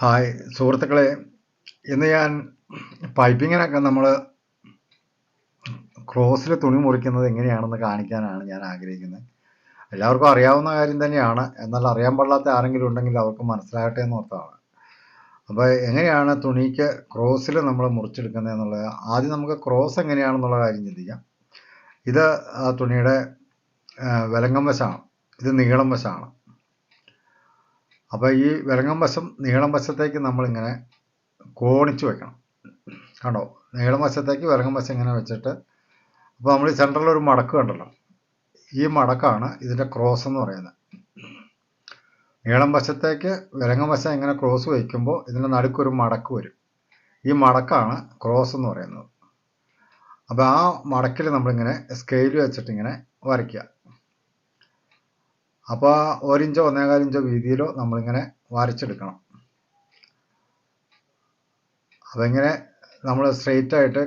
Hi. സുഹൃത്തുക്കളെ ഇന്ന് ഞാൻ പൈപ്പിങ്ങിനൊക്കെ നമ്മൾ ക്രോസിൽ തുണി മുറിക്കുന്നത് എങ്ങനെയാണെന്ന് കാണിക്കാനാണ് ഞാൻ ആഗ്രഹിക്കുന്നത്. എല്ലാവർക്കും അറിയാവുന്ന കാര്യം തന്നെയാണ്. എന്നാൽ അറിയാൻ പാടില്ലാത്ത ആരെങ്കിലും ഉണ്ടെങ്കിൽ അവർക്ക് മനസ്സിലാകട്ടെ എന്ന് ഓർത്താണ് അപ്പോൾ എങ്ങനെയാണ് തുണിക്ക് ക്രോസിൽ നമ്മൾ മുറിച്ചെടുക്കുന്നത് എന്നുള്ളത്? ആദ്യം നമുക്ക് ക്രോസ് എങ്ങനെയാണെന്നുള്ള കാര്യം ചിന്തിക്കാം. ഇത് തുണിയുടെ വിലങ്ങം വശമാണ്. ഇത് നീളം വശമാണ്. അപ്പോൾ ഈ വിലങ്ങം വശം നീളം വശത്തേക്ക് നമ്മളിങ്ങനെ കോണിച്ച് വെക്കണം. കണ്ടോ? നീളം വശത്തേക്ക് വിലങ്ങം വശം ഇങ്ങനെ വെച്ചിട്ട് അപ്പോൾ നമ്മൾ സെന്ററിൽ ഒരു മടക്ക് കണ്ടല്ലോ? ഈ മടക്കാണ് ഇതിന്റെ ക്രോസ് എന്ന് പറയുന്നത്. നീളം വശത്തേക്ക് വിലങ്ങം വശം ഇങ്ങനെ ക്രോസ് വയ്ക്കുമ്പോൾ ഇതിന്റെ നടുക്കൊരു മടക്ക് വരും. ഈ മടക്കാണ് ക്രോസ് എന്ന് പറയുന്നത്. അപ്പോൾ ആ മടക്കിൽ നമ്മളിങ്ങനെ സ്കെയിൽ വെച്ചിട്ട് ഇങ്ങനെ വരയ്ക്കുക. അപ്പോൾ ഒരിഞ്ചോ ഒന്നേകാലിഞ്ചോ വീതിയിലോ നമ്മളിങ്ങനെ വരച്ചെടുക്കണം. അതെങ്ങനെ നമ്മൾ സ്ട്രെയിറ്റ് ആയിട്ട്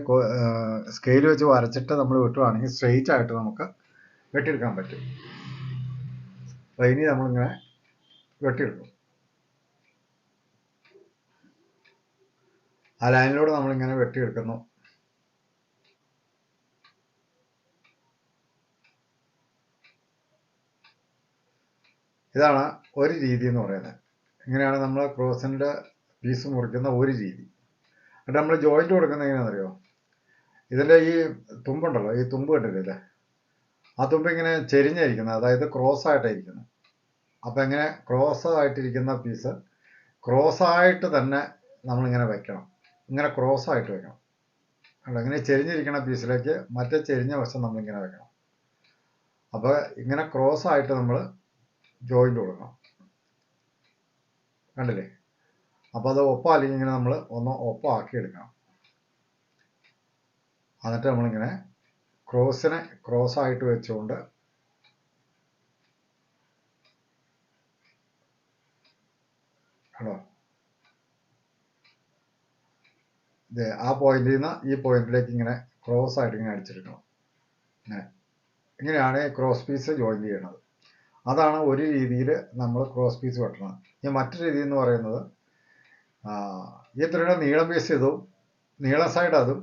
സ്കെയിൽ വെച്ച് വരച്ചിട്ട് നമ്മൾ വെട്ടുവാണെങ്കിൽ സ്ട്രെയിറ്റ് ആയിട്ട് നമുക്ക് വെട്ടിയെടുക്കാൻ പറ്റും. ഇനി നമ്മളിങ്ങനെ വെട്ടിയെടുക്കും. ആ ലൈനിലൂടെ നമ്മളിങ്ങനെ വെട്ടിയെടുക്കുന്നു. ഇതാണ് ഒരു രീതി എന്ന് പറയുന്നത്. ഇങ്ങനെയാണ് നമ്മൾ ക്രോസിന്റെ പീസ് മുറിക്കുന്ന ഒരു രീതി. എന്നിട്ട് നമ്മൾ ജോയിന്റ് കൊടുക്കുന്നത് എങ്ങനെയാണെന്നറിയോ? ഇതിന്റെ ഈ തുമ്പുണ്ടല്ലോ ഈ തുമ്പ് കണ്ടിട്ടില്ലേ ആ തുമ്പ് ഇങ്ങനെ ചെരിഞ്ഞിരിക്കുന്നത് അതായത് ക്രോസ് ആയിട്ടായിരിക്കുന്നത് അപ്പോൾ ഇങ്ങനെ ക്രോസ് ആയിട്ടിരിക്കുന്ന പീസ് ക്രോസ് ആയിട്ട് തന്നെ നമ്മളിങ്ങനെ വെക്കണം. ഇങ്ങനെ ക്രോസ് ആയിട്ട് വെക്കണം. ഇങ്ങനെ ചെരിഞ്ഞിരിക്കുന്ന പീസിലേക്ക് മറ്റേ ചെരിഞ്ഞ വശം നമ്മളിങ്ങനെ വെക്കണം. അപ്പോൾ ഇങ്ങനെ ക്രോസ് ആയിട്ട് നമ്മൾ ജോയിന്റ് കൊടുക്കണം. കണ്ടില്ലേ? അപ്പോൾ അത് ഒപ്പ അല്ലെങ്കിൽ ഇങ്ങനെ നമ്മൾ ഒന്ന് ഒപ്പ ആക്കി എടുക്കണം. എന്നിട്ട് നമ്മളിങ്ങനെ ക്രോസിനെ ക്രോസ് ആയിട്ട് വെച്ചുകൊണ്ട് ആ പോയിന്റിൽ നിന്ന് ഈ പോയിന്റിലേക്ക് ഇങ്ങനെ ക്രോസ് ആയിട്ട് ഇങ്ങനെ അടിച്ചെടുക്കണം ഇങ്ങനെ. ഇങ്ങനെയാണ് ക്രോസ് പീസ് ജോയിൻ ചെയ്യണത്. അതാണ് ഒരു രീതിയിൽ നമ്മൾ ക്രോസ് പീസ് വെട്ടണം ഇനി മറ്റൊരു രീതി എന്ന് പറയുന്നത് ഈ തുണിയുടെ നീളം പീസ് ഇതും നീളം സൈഡ് അതും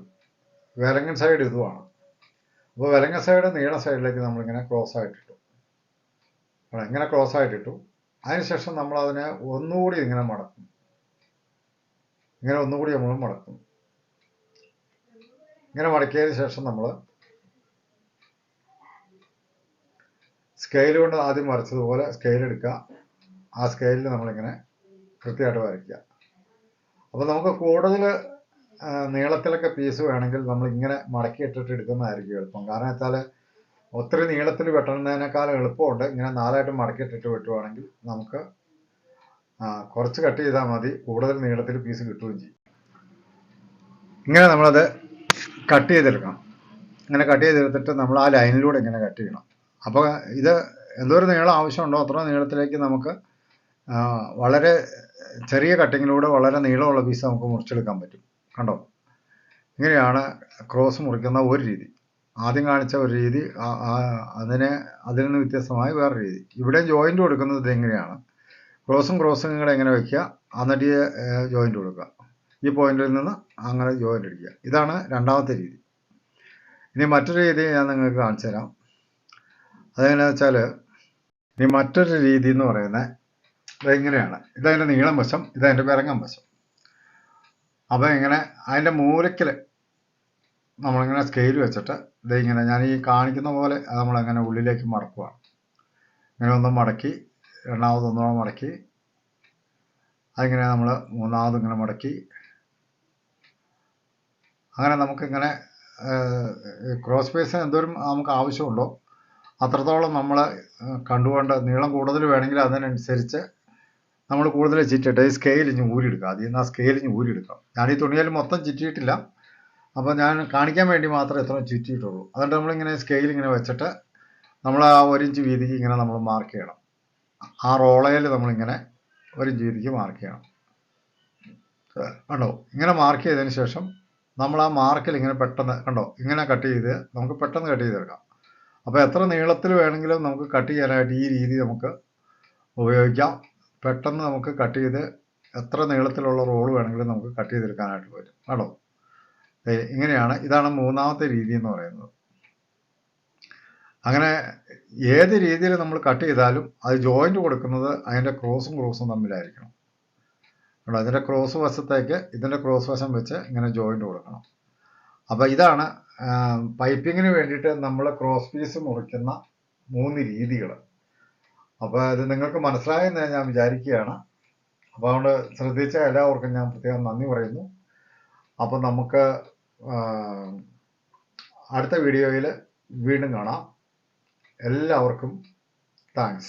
വിലങ്ങൻ സൈഡ് ഇതുമാണ്. അപ്പോൾ വിലങ്ങൻ സൈഡ് നീളം സൈഡിലേക്ക് നമ്മളിങ്ങനെ ക്രോസ് ആയിട്ടിട്ടു. ഇങ്ങനെ ക്രോസ് ആയിട്ടിട്ടു. അതിനുശേഷം നമ്മൾ അതിനെ ഒന്നുകൂടി ഇങ്ങനെ മടക്കും. ഇങ്ങനെ ഒന്നുകൂടി നമ്മൾ മടക്കും. ഇങ്ങനെ മടക്കിയതിന് ശേഷം നമ്മൾ സ്കെയിൽ കൊണ്ട് ആദ്യം വരച്ചതുപോലെ സ്കെയിൽ എടുക്കുക. ആ സ്കെയിലിൽ നമ്മളിങ്ങനെ കൃത്യമായിട്ട് വരയ്ക്കുക. അപ്പോൾ നമുക്ക് കൂടുതൽ നീളത്തിലൊക്കെ പീസ് വേണമെങ്കിൽ നമ്മൾ ഇങ്ങനെ മടക്കി ഇട്ടിട്ട് എടുക്കുന്നതായിരിക്കും എളുപ്പം. കാരണം വെച്ചാൽ ഒത്തിരി നീളത്തിൽ വെട്ടുന്നതിനേക്കാൾ എളുപ്പമുണ്ട്. ഇങ്ങനെ നാലായിട്ട് മടക്കി ഇട്ടിട്ട് വെട്ടുവാണെങ്കിൽ നമുക്ക് കുറച്ച് കട്ട് ചെയ്താൽ മതി. കൂടുതൽ നീളത്തിൽ പീസ് കിട്ടുകയും ചെയ്യും. ഇങ്ങനെ നമ്മളത് കട്ട് ചെയ്തെടുക്കണം. ഇങ്ങനെ കട്ട് ചെയ്തെടുത്തിട്ട് നമ്മൾ ആ ലൈനിലൂടെ ഇങ്ങനെ കട്ട് ചെയ്യണം. അപ്പോൾ ഇത് എന്തോരം നീളം ആവശ്യമുണ്ടോ അത്ര നീളത്തിലേക്ക് നമുക്ക് വളരെ ചെറിയ കട്ടിങ്ങിലൂടെ വളരെ നീളമുള്ള പീസ് നമുക്ക് മുറിച്ചെടുക്കാൻ പറ്റും. കണ്ടോ? ഇങ്ങനെയാണ് ക്രോസ് മുറിക്കുന്ന ഒരു രീതി. ആദ്യം കാണിച്ച ഒരു രീതി അതിനെ അതിൽ നിന്ന് വ്യത്യസ്തമായ വേറെ രീതി. ഇവിടെ ജോയിന്റ് കൊടുക്കുന്നത് ഇതെങ്ങനെയാണ്? ക്രോസും ക്രോസും കൂടെ എങ്ങനെ വയ്ക്കുക എന്നിട്ട് ജോയിന്റ് ജോയിന്റ് കൊടുക്കുക. ഈ പോയിന്റിൽ നിന്ന് അങ്ങനെ ജോയിന്റ് അടിക്കുക ഇതാണ് രണ്ടാമത്തെ രീതി. ഇനി മറ്റൊരു രീതി ഞാൻ നിങ്ങൾക്ക് കാണിച്ചു തരാം അതെങ്ങനെയാണെന്ന് വെച്ചാൽ ഇനി മറ്റൊരു രീതി എന്ന് പറയുന്നത് ഇതെങ്ങനെയാണ്? ഇതതിന്റെ നീളം വശം ഇതതിന്റെ വിറങ്ങം വശം. അപ്പോൾ ഇങ്ങനെ അതിന്റെ മൂലയ്ക്കൽ നമ്മളിങ്ങനെ സ്കെയിൽ വെച്ചിട്ട് ഇതിങ്ങനെ ഞാൻ ഈ കാണിക്കുന്ന പോലെ അത് നമ്മളങ്ങനെ ഉള്ളിലേക്ക് മടക്കുവാണ്. ഇങ്ങനെ ഒന്ന് മടക്കി രണ്ടാമത് ഒന്നുകൂടെ മടക്കി അതിങ്ങനെ നമ്മൾ മൂന്നാമത് ഇങ്ങനെ മടക്കി. അങ്ങനെ നമുക്കിങ്ങനെ ക്രോസ് പേസിന് എന്തോരം നമുക്ക് ആവശ്യമുണ്ടോ? അത്രത്തോളം നമ്മൾ കണ്ടുകൊണ്ട് നീളം കൂടുതൽ വേണമെങ്കിൽ അതിനനുസരിച്ച് നമ്മൾ കൂടുതൽ ചിറ്റിട്ട് ഈ സ്കെയിൽ ഇഞ്ഞ് ഊരിയെടുക്കുക അതിൽ നിന്ന് ആ സ്കെയിൽ ഇഞ്ഞ് ഊരിയെടുക്കാം ഞാൻ ഈ തുണിയിൽ മൊത്തം ചുറ്റിയിട്ടില്ല. അപ്പോൾ ഞാൻ കാണിക്കാൻ വേണ്ടി മാത്രമേ എത്ര ചുറ്റിയിട്ടുള്ളൂ. അതുകൊണ്ട് നമ്മളിങ്ങനെ സ്കെയിൽ ഇങ്ങനെ വെച്ചിട്ട് നമ്മൾ ആ ഒരു ഇഞ്ച് വീതിക്ക് ഇങ്ങനെ നമ്മൾ മാർക്ക് ചെയ്യണം. ആ റോളയിൽ നമ്മളിങ്ങനെ ഒരു ഇഞ്ച് വീതിക്ക് മാർക്ക് ചെയ്യണം. കണ്ടോ? ഇങ്ങനെ മാർക്ക് ചെയ്തതിന് ശേഷം നമ്മൾ ആ മാർക്കിൽ ഇങ്ങനെ പെട്ടെന്ന് കണ്ടോ? ഇങ്ങനെ കട്ട് ചെയ്ത് നമുക്ക് പെട്ടെന്ന് കട്ട് ചെയ്തെടുക്കാം. അപ്പോൾ എത്ര നീളത്തിൽ വേണമെങ്കിലും നമുക്ക് കട്ട് ചെയ്യാനായിട്ട് ഈ രീതി നമുക്ക് ഉപയോഗിക്കാം. പെട്ടെന്ന് നമുക്ക് കട്ട് ചെയ്ത് എത്ര നീളത്തിലുള്ള റോൾ വേണമെങ്കിലും നമുക്ക് കട്ട് ചെയ്തെടുക്കാനായിട്ട് പറ്റും. കേട്ടോ? ഇങ്ങനെയാണ്. ഇതാണ് മൂന്നാമത്തെ രീതി എന്ന് പറയുന്നത്. അങ്ങനെ ഏത് രീതിയിൽ നമ്മൾ കട്ട് ചെയ്താലും അത് ജോയിന്റ് കൊടുക്കുന്നത് അതിന്റെ ക്രോസും ക്രോസും തമ്മിലായിരിക്കണം. കേട്ടോ? അതിന്റെ ക്രോസ് വശത്തേക്ക് ഇതിന്റെ ക്രോസ് വശം വെച്ച് ഇങ്ങനെ ജോയിന്റ് കൊടുക്കണം. അപ്പോൾ ഇതാണ് പൈപ്പിങ്ങിന് വേണ്ടിയിട്ട് നമ്മൾ ക്രോസ് പീസ് മുറിക്കുന്ന മൂന്ന് രീതികൾ അപ്പോൾ ഇത് നിങ്ങൾക്ക് മനസ്സിലായെന്ന് ഞാൻ വിചാരിക്കുകയാണ്. അപ്പോൾ അതുകൊണ്ട് ശ്രദ്ധിച്ച എല്ലാവർക്കും ഞാൻ പ്രത്യേകം നന്ദി പറയുന്നു. അപ്പോൾ നമുക്ക് അടുത്ത വീഡിയോയിൽ വീണ്ടും കാണാം. എല്ലാവർക്കും താങ്ക്സ്.